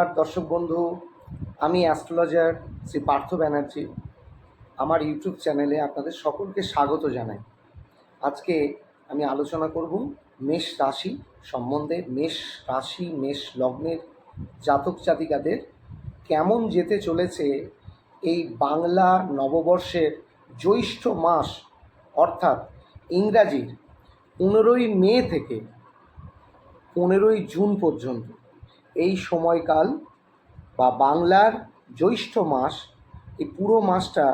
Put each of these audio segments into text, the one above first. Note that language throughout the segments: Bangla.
আর দর্শক বন্ধু, আমি অ্যাস্ট্রোলজার শ্রী পার্থ ব্যানার্জি। আমার ইউটিউব চ্যানেলে আপনাদের সকলকে স্বাগত জানাই। আজকে আমি আলোচনা করব মেষ রাশি সম্বন্ধে। মেষ রাশি, মেষ লগ্নের জাতক জাতিকাদের কেমন যেতে চলেছে এই বাংলা নববর্ষের জ্যৈষ্ঠ মাস, অর্থাৎ ইংরাজির পনেরোই মে থেকে পনেরোই জুন পর্যন্ত। এই সময়কাল বা বাংলার জ্যৈষ্ঠ মাস, এই পুরো মাসটা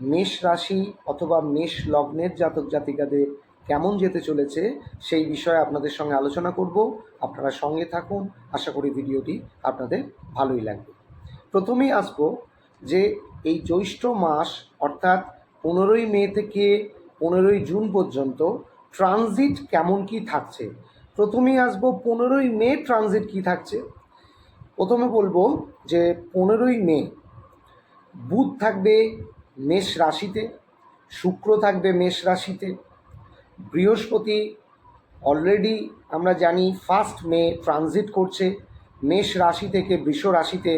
মেষ রাশি অথবা মেষ লগ্নের জাতক জাতিকাদের কেমন যেতে চলেছে সেই বিষয়ে আপনাদের সঙ্গে আলোচনা করব। আপনারা সঙ্গে থাকুন, আশা করি ভিডিওটি আপনাদের ভালোই লাগবে। প্রথমেই আসব যে এই জ্যৈষ্ঠ মাস অর্থাৎ পনেরোই মে থেকে পনেরোই জুন পর্যন্ত ট্রানজিট কেমন কি থাকছে প্রথমেই আসব পনেরোই মে ট্রানজিট কি থাকছে? প্রথমে বলব যে পনেরোই মে বুধ থাকবে মেষ রাশিতে, শুক্র থাকবে মেষ রাশিতে, বৃহস্পতি অলরেডি আমরা জানি ফার্স্ট মে ট্রানজিট করছে, মেষ রাশি থেকে বৃষ রাশিতে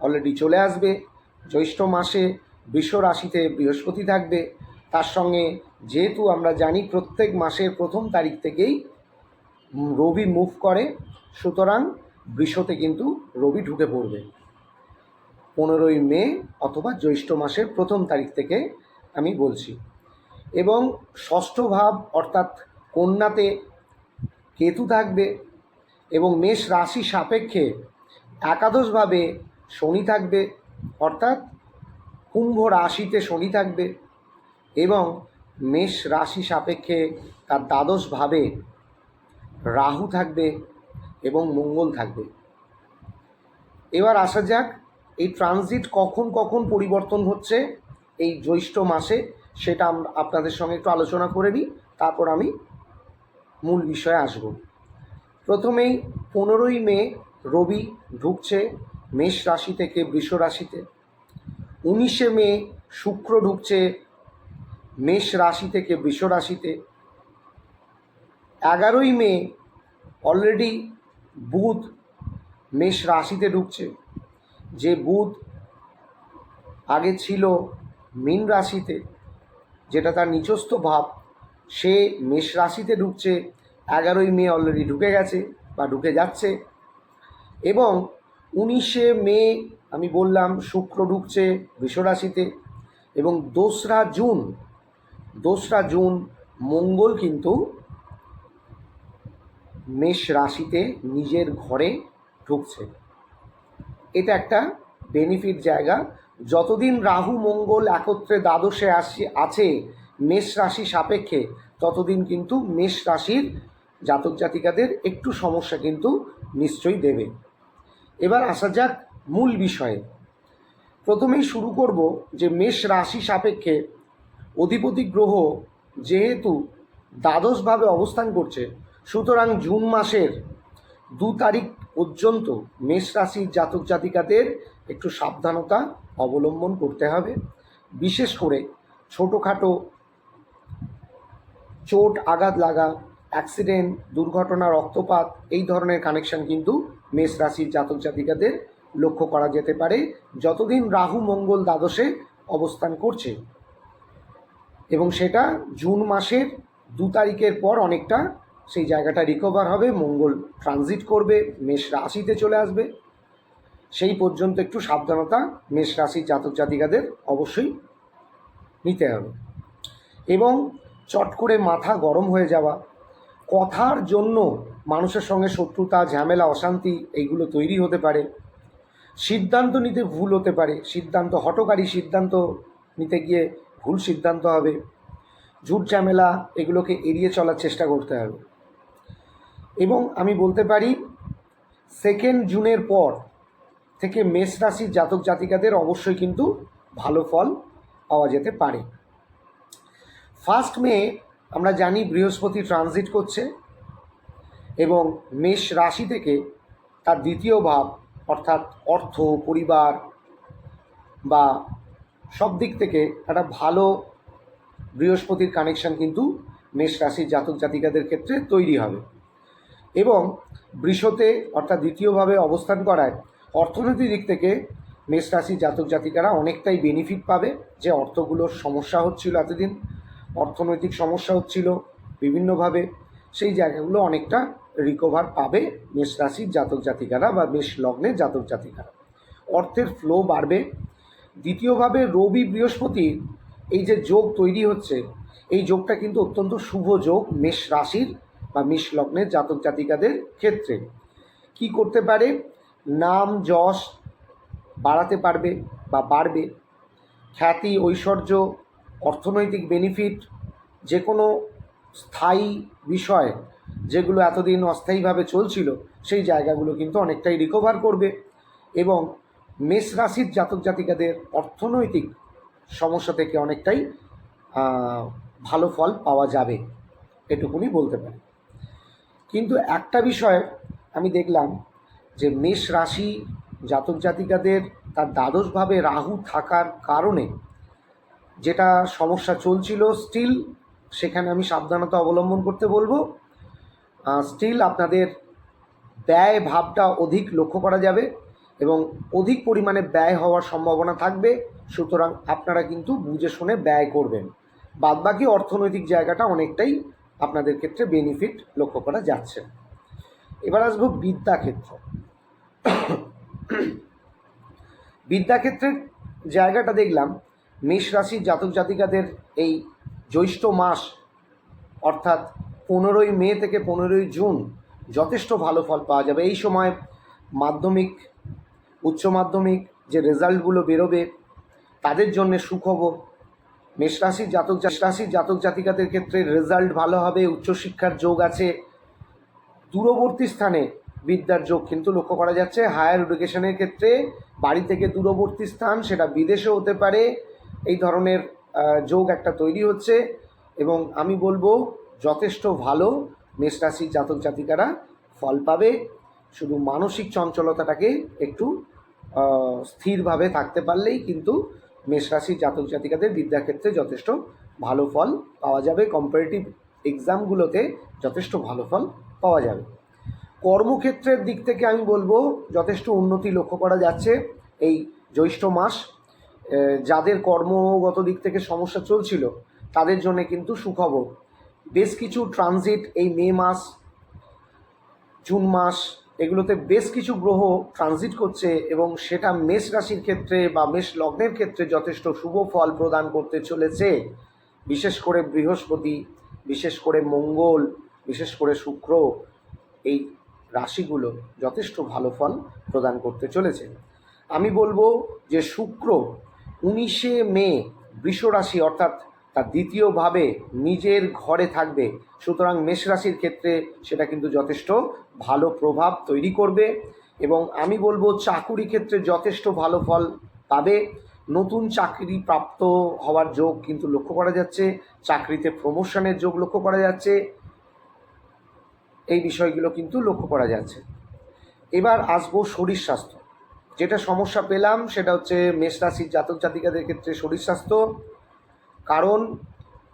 অলরেডি চলে আসবে, জ্যৈষ্ঠ মাসে বৃষ রাশিতে বৃহস্পতি থাকবে, তার সঙ্গে যেহেতু আমরা জানি প্রত্যেক মাসের প্রথম তারিখ থেকেই রবি মুভ করে, সুতরাং বৃষতে কিন্তু রবি ঢুকে পড়বে। পনেরোই মে অথবা জ্যৈষ্ঠ মাসের প্রথম তারিখ থেকে আমি বলছি। এবং ষষ্ঠ ভাব অর্থাৎ কন্যাতে কেতু থাকবে এবং মেষ রাশি সাপেক্ষে একাদশভাবে শনি থাকবে, অর্থাৎ কুম্ভ রাশিতে শনি থাকবে এবং মেষ রাশি সাপেক্ষে তার দ্বাদশভাবে রাহু থাকবে এবং মঙ্গল থাকবে। এবার আসা যাক, এই ট্রানজিট কখন কখন পরিবর্তন হচ্ছে এই জ্যৈষ্ঠ মাসে সেটা আপনাদের সঙ্গে একটু আলোচনা করে নিই, তারপর আমি মূল বিষয়ে আসব। প্রথমেই পনেরোই মে রবি ঢুকছে মেষ রাশি থেকে বৃষ রাশিতে। উনিশে মে শুক্র ঢুকছে মেষ রাশি থেকে বৃষ রাশিতে। এগারোই মে অলরেডি বুধ মেষ রাশিতে ঢুকছে। যে বুধ আগে ছিল মীন রাশিতে, যেটা তার নিজস্ব ভাব, সে মেষ রাশিতে ঢুকছে, এগারোই মে অলরেডি ঢুকে গেছে বা ঢুকে যাচ্ছে। এবং উনিশে মে আমি বললাম, শুক্র ঢুকছে রাশিতে এবং দোসরা জুন দোসরা জুন মঙ্গল কিন্তু মেষ রাশিতে নিজের ঘরে ঢুকছে। এটা একটা বেনিফিট জায়গা। যতদিন রাহু, মঙ্গল একত্রে দ্বাদশে আসছে আছে মেষ রাশি সাপেক্ষে, ততদিন কিন্তু মেষ রাশির জাতক জাতিকাদের একটু সমস্যা কিন্তু নিশ্চয়ই দেবে। এবার আসা যাক মূল বিষয়ে। প্রথমেই শুরু করব যে মেষ রাশি সাপেক্ষে অধিপতি গ্রহ যেহেতু দ্বাদশভাবে অবস্থান করছে সুতরাং জুন মাসের দু তারিখ পর্যন্ত মেষ রাশির জাতক জাতিকাদের একটু সাবধানতা অবলম্বন করতে হবে। বিশেষ করে ছোটোখাটো চোট, আঘাত লাগা, অ্যাক্সিডেন্ট, দুর্ঘটনা, রক্তপাত এই ধরনের কানেকশন কিন্তু মেষ রাশির জাতক জাতিকাদের লক্ষ্য করা যেতে পারে। যতদিন রাহু, মঙ্গল, দ্বাদশে অবস্থান করছে এবং সেটা জুন মাসের দু তারিখের পর অনেকটা সেই জায়গাটা রিকভার হবে, মঙ্গল ট্রানজিট করবে, মেষ রাশিতে চলে আসবে। সেই পর্যন্ত একটু সাবধানতা মেষ রাশির জাতক জাতিকাদের অবশ্যই নিতে হবে। এবং চট করে মাথা গরম হয়ে যাওয়া, কথার জন্য মানুষের সঙ্গে শত্রুতা, ঝামেলা, অশান্তি এইগুলো তৈরি হতে পারে। সিদ্ধান্ত নিতে ভুল হতে পারে, সিদ্ধান্ত হটকারী সিদ্ধান্ত নিতে গিয়ে ভুল সিদ্ধান্ত হবে। ঝুট ঝামেলা, এগুলোকে এড়িয়ে চলার চেষ্টা করতে হবে। এবং আমি বলতে পারি সেকেন্ড জুনের পর থেকে মেষ রাশির জাতক জাতিকাদের অবশ্যই কিন্তু ভালো ফল পাওয়া যেতে পারে। ফার্স্ট মে আমরা জানি বৃহস্পতি ট্রানজিট করছে এবং মেষ রাশি থেকে তার দ্বিতীয় ভাব অর্থাৎ অর্থ, পরিবার বা সব দিক থেকে একটা ভালো বৃহস্পতির কানেকশন কিন্তু মেষ রাশির জাতক জাতিকাদের ক্ষেত্রে তৈরি হবে। এবং বৃষতে অর্থাৎ দ্বিতীয়ভাবে অবস্থান করায় অর্থনৈতিক দিক থেকে মেষ রাশি জাতক জাতিকারা অনেকটাই বেনিফিট পাবে। যে অর্থগুলোর সমস্যা হচ্ছিল এতদিন, অর্থনৈতিক সমস্যা হচ্ছিল বিভিন্নভাবে, সেই জায়গাগুলো অনেকটা রিকভার পাবে মেষ রাশির জাতক জাতিকারা বা মেষ লগ্নের জাতক জাতিকারা। অর্থের ফ্লো বাড়বে। দ্বিতীয়ভাবে রবি বৃহস্পতির এই যে যোগ তৈরি হচ্ছে, এই যোগটা কিন্তু অত্যন্ত শুভ যোগ মেষ রাশির। বা মেষ লগ্নের জাতক জাতিকাদের ক্ষেত্রে। কি করতে পারে? নাম, যশ বাড়াতে পারবে বা বাড়বে। খ্যাতি, ঐশ্বর্য, অর্থনৈতিক বেনিফিট যে কোনো স্থায়ী বিষয় যেগুলো এতদিন অস্থায়ীভাবে চলছিল, সেই জায়গাগুলো কিন্তু অনেকটাই রিকভার করবে এবং মেষ রাশির জাতক জাতিকাদের অর্থনৈতিক সমস্যা থেকে অনেকটাই ভালো ফল পাওয়া যাবে। এটুকুনি বলতে পারি। কিন্তু একটা বিষয় আমি দেখলাম যে মেষ রাশি জাতক জাতিকাদের তার দ্বাদশভাবে রাহু থাকার কারণে যেটা সমস্যা চলছিল স্টিল সেখানে আমি সাবধানতা অবলম্বন করতে বলব। স্টিল আপনাদের ব্যয় ভাবটা অধিক লক্ষ্য করা যাবে এবং অধিক পরিমাণে ব্যয় হওয়ার সম্ভাবনা থাকবে, সুতরাং আপনারা কিন্তু বুঝে শুনে ব্যয় করবেন। বাদবাকি অর্থনৈতিক জায়গাটা অনেকটাই আপনাদের ক্ষেত্রে বেনিফিট লক্ষ্য করা যাচ্ছে। এবার আসব বিদ্যাক্ষেত্র। বিদ্যাক্ষেত্রের জায়গাটা দেখলাম, মেষ রাশির জাতক জাতিকাদের এই জ্যৈষ্ঠ মাস, অর্থাৎ পনেরোই মে থেকে পনেরোই জুন যথেষ্ট ভালো ফল পাওয়া যাবে। এই সময় মাধ্যমিক, উচ্চ মাধ্যমিক যে রেজাল্টগুলো বেরোবে, তাদের জন্য সুখবর। মেষ রাশির জাতক রাশির জাতক জাতিকাদের ক্ষেত্রে রেজাল্ট ভালো হবে, উচ্চশিক্ষার যোগ আছে, দূরবর্তী স্থানে বিদ্যার যোগ কিন্তু লক্ষ্য করা যাচ্ছে। হায়ার এডুকেশনের ক্ষেত্রে বাড়ি থেকে দূরবর্তী স্থান, সেটা বিদেশেও হতে পারে। এই ধরনের যোগ একটা তৈরি হচ্ছে এবং আমি বলব যথেষ্ট ভালো মেষ রাশির জাতক জাতিকারা ফল পাবে। শুধু মানসিক চঞ্চলতাটাকে একটু স্থিরভাবে থাকতে পারলেই কিন্তু মেষ রাশির জাতক জাতিকাদের বিদ্যাক্ষেত্রে যথেষ্ট ভালো ফল পাওয়া যাবে। কম্পারেটিভ এক্সামগুলোতে যথেষ্ট ভালো ফল পাওয়া যাবে। কর্মক্ষেত্রের দিক থেকে আমি বলব, যথেষ্ট উন্নতি লক্ষ্য করা যাচ্ছে এই জ্যৈষ্ঠ মাস। যাদের কর্মগত দিক থেকে সমস্যা চলছিল, তাদের জন্য কিন্তু সুখবর। বেশ কিছু ট্রানজিট এই মে মাস, জুন মাস এগুলোতে বেশ কিছু গ্রহ ট্রানজিট করছে এবং সেটা মেষ রাশির ক্ষেত্রে বা মেষ লগ্নের ক্ষেত্রে যথেষ্ট শুভ ফল প্রদান করতে চলেছে। বিশেষ করে বৃহস্পতি, বিশেষ করে মঙ্গল, বিশেষ করে শুক্র এই রাশিগুলো যথেষ্ট ভালো ফল প্রদান করতে চলেছে। আমি বলব যে শুক্র উনিশে মে বৃষ রাশি অর্থাৎ তার দ্বিতীয়ভাবে নিজের ঘরে থাকবে। সুতরাং মেষ রাশির ক্ষেত্রে সেটা কিন্তু যথেষ্ট ভালো প্রভাব তৈরি করবে এবং আমি বলব চাকুরি ক্ষেত্রে যথেষ্ট ভালো ফল পাবে। নতুন চাকরি প্রাপ্ত হওয়ার যোগ কিন্তু লক্ষ্য করা যাচ্ছে। চাকরিতে প্রমোশনের যোগ লক্ষ্য করা যাচ্ছে। এই বিষয়গুলো কিন্তু লক্ষ্য করা যাচ্ছে। এবার আসব শরীর স্বাস্থ্য। যেটা সমস্যা পেলাম সেটা হচ্ছে মেষ রাশির জাতক জাতিকাদের ক্ষেত্রে শরীর স্বাস্থ্য। কারণ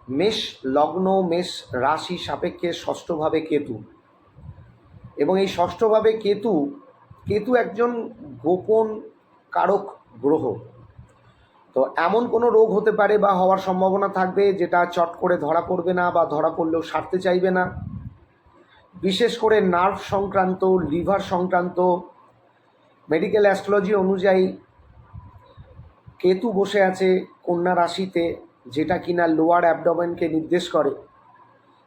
মেষ লগ্ন, মেষ রাশি সাপেক্ষে ষষ্ঠভাবে কেতু। এবং এই ষষ্ঠভাবে কেতু কেতু একজন গোপন কারক গ্রহ। তো এমন কোনো রোগ হতে পারে বা হওয়ার সম্ভাবনা থাকবে যেটা চট করে ধরা পড়বে না বা ধরা পড়লেও সারতে চাইবে না। বিশেষ করে নার্ভ সংক্রান্ত লিভার সংক্রান্ত মেডিকেল অ্যাস্ট্রোলজি অনুযায়ী কেতু বসে আছে কন্যা রাশিতে। যেটা কিনা লোয়ার অ্যাবডোমেনকে নির্দেশ করে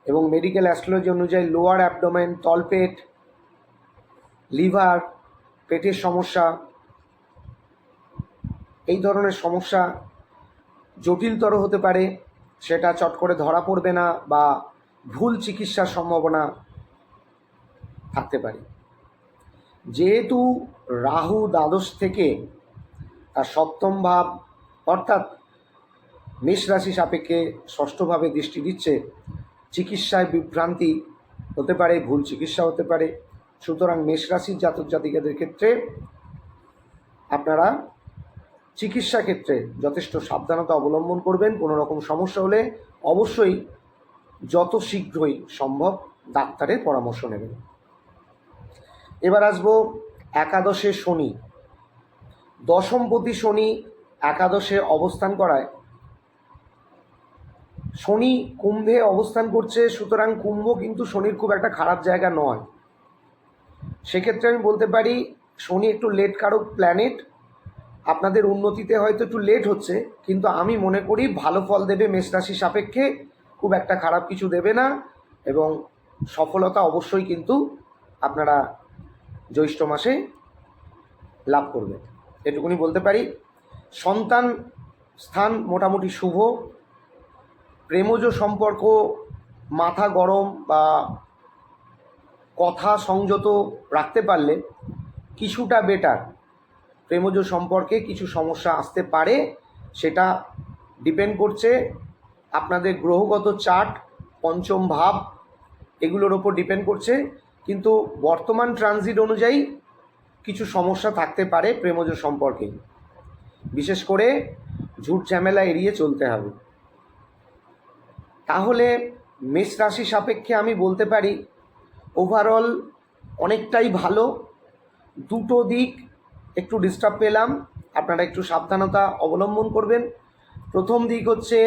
এবং মেডিকেল অ্যাস্ট্রোলজি অনুযায়ী লোয়ার অ্যাবডোমেন তলপেট লিভার পেটের সমস্যা, এই ধরনের সমস্যা জটিলতর হতে পারে, সেটা চট করে ধরা পড়বে না বা ভুল চিকিৎসার সম্ভাবনা থাকতে পারে। যেহেতু রাহু দ্বাদশ থেকে তার সপ্তম ভাব, অর্থাৎ মেষ রাশি সাপেক্ষে ষষ্ঠভাবে দৃষ্টি দিচ্ছে। চিকিৎসায় বিভ্রান্তি হতে পারে, ভুল চিকিৎসা হতে পারে। সুতরাং মেষ রাশির জাতক জাতিকাদের ক্ষেত্রে আপনারা চিকিৎসা ক্ষেত্রে যথেষ্ট সাবধানতা অবলম্বন করবেন। কোনো রকম সমস্যা হলে অবশ্যই যত শীঘ্রই সম্ভব ডাক্তারের পরামর্শ নেবেন। এবার আসব একাদশে শনি। দশমপতি শনি একাদশে অবস্থান করায় শনি কুম্ভে অবস্থান করছে, সুতরাং কুম্ভ কিন্তু শনির খুব একটা খারাপ জায়গা নয়। সেক্ষেত্রে আমি বলতে পারি, শনি একটু লেট কারক প্ল্যানেট আপনাদের উন্নতিতে হয়তো একটু লেট হচ্ছে, কিন্তু আমি মনে করি ভালো ফল দেবে মেষ রাশি সাপেক্ষে, খুব একটা খারাপ কিছু দেবে না, এবং সফলতা অবশ্যই কিন্তু আপনারা জ্যৈষ্ঠ মাসে লাভ করবেন। এটুকুনি বলতে পারি। সন্তান স্থান মোটামুটি শুভ। প্রেমজ সম্পর্ক, মাথা গরম বা কথা সংযত রাখতে পারলে কিছুটা বেটার প্রেমজ সম্পর্কে কিছু সমস্যা আসতে পারে, সেটা ডিপেন্ড করছে আপনাদের গ্রহগত চার্ট, পঞ্চম ভাব, এগুলোর ওপর ডিপেন্ড করছে। কিন্তু বর্তমান ট্রানজিট অনুযায়ী কিছু সমস্যা থাকতে পারে প্রেমজ সম্পর্কে। বিশেষ করে ঝুট ঝামেলা এড়িয়ে চলতে হবে। তাহলে মেষ রাশি সাপেক্ষে আমি বলতে পারি ওভারঅল অনেকটাই ভালো। দুটো দিক একটু ডিস্টার্ব পেলাম, আপনারা একটু সাবধানতা অবলম্বন করবেন। প্রথম দিক হচ্ছে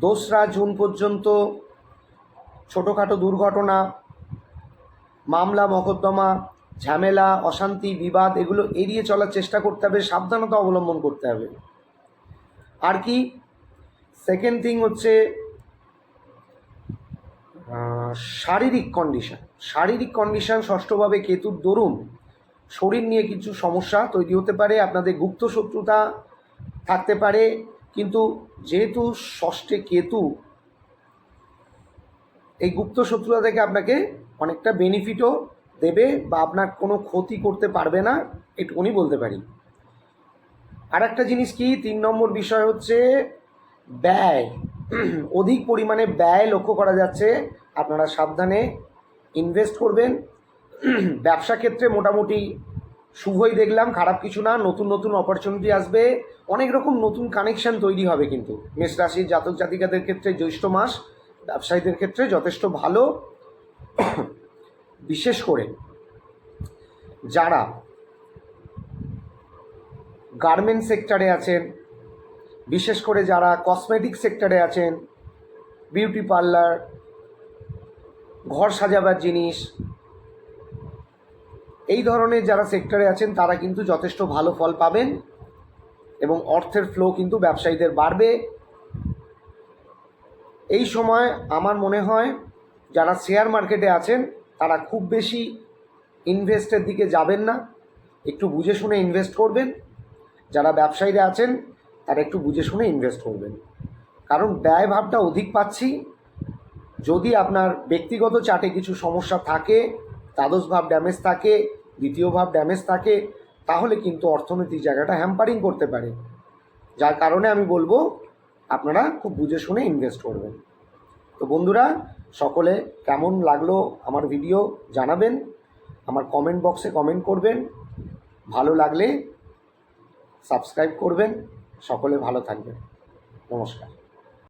দোসরা জুন পর্যন্ত ছোটোখাটো দুর্ঘটনা, মামলা, মকদ্দমা, ঝামেলা, অশান্তি, বিবাদ, এগুলো এড়িয়ে চলার চেষ্টা করতে হবে, সাবধানতা অবলম্বন করতে হবে। আর কি? সেকেন্ড থিং হচ্ছে শারীরিক কন্ডিশন শারীরিক কন্ডিশন ষষ্ঠভাবে কেতুর দরুন শরীর নিয়ে কিছু সমস্যা তৈরি হতে পারে, আপনাদের গুপ্ত শত্রুতা থাকতে পারে, কিন্তু যেহেতু ষষ্ঠে কেতু, এই গুপ্ত শত্রুতা থেকে আপনাকে অনেকটা বেনিফিটও দেবে বা আপনার কোনো ক্ষতি করতে পারবে না এটুকুনি বলতে পারি। আর একটা জিনিস কি, তিন নম্বর বিষয় হচ্ছে ব্যয়। অধিক পরিমাণে ব্যয় লক্ষ্য করা যাচ্ছে আপনারা সাবধানে ইনভেস্ট করবেন। ব্যবসা ক্ষেত্রে মোটামুটি শুভই দেখলাম, খারাপ কিছু না, নতুন নতুন অপরচুনিটি আসবে। অনেক রকম নতুন কানেকশন তৈরি হবে কিন্তু। মেষ রাশির জাতক জাতিকাদের ক্ষেত্রে জ্যৈষ্ঠ মাস, ব্যবসায়ীদের ক্ষেত্রে যথেষ্ট ভালো। বিশেষ করে যারা গার্মেন্ট সেক্টরে আছেন, বিশেষ করে যারা কসমেটিক সেক্টরে আছেন বিউটি পার্লার ঘর সাজাবার জিনিস। এই ধরনের যারা সেক্টরে আছেন, তারা কিন্তু যথেষ্ট ভালো ফল পাবেন এবং অর্থের ফ্লো কিন্তু ব্যবসায়ীদের বাড়বে। এই সময় আমার মনে হয়, যারা শেয়ার মার্কেটে আছেন, তারা খুব বেশি ইনভেস্টের দিকে যাবেন না। একটু বুঝে শুনে ইনভেস্ট করবেন। যারা ব্যবসায়ীরা আছেন, তারা একটু বুঝে শুনে ইনভেস্ট করবেন। কারণ ব্যয় ভাবটা অধিক পাচ্ছি। যদি আপনার ব্যক্তিগত চার্টে কিছু সমস্যা থাকে, দ্বাদশ ভাব ড্যামেজ থাকে, দ্বিতীয় ভাব ড্যামেজ থাকে, তাহলে কিন্তু অর্থনৈতিক জায়গাটা হ্যাম্পারিং করতে পারে। যার কারণে আমি বলব, আপনারা খুব বুঝে শুনে ইনভেস্ট করবেন। তো বন্ধুরা, সকলে কেমন লাগল আমার ভিডিও জানাবেন? আমার কমেন্ট বক্সে কমেন্ট করবেন। ভালো লাগলে সাবস্ক্রাইব করবেন। সকলে ভালো থাকবেন। নমস্কার।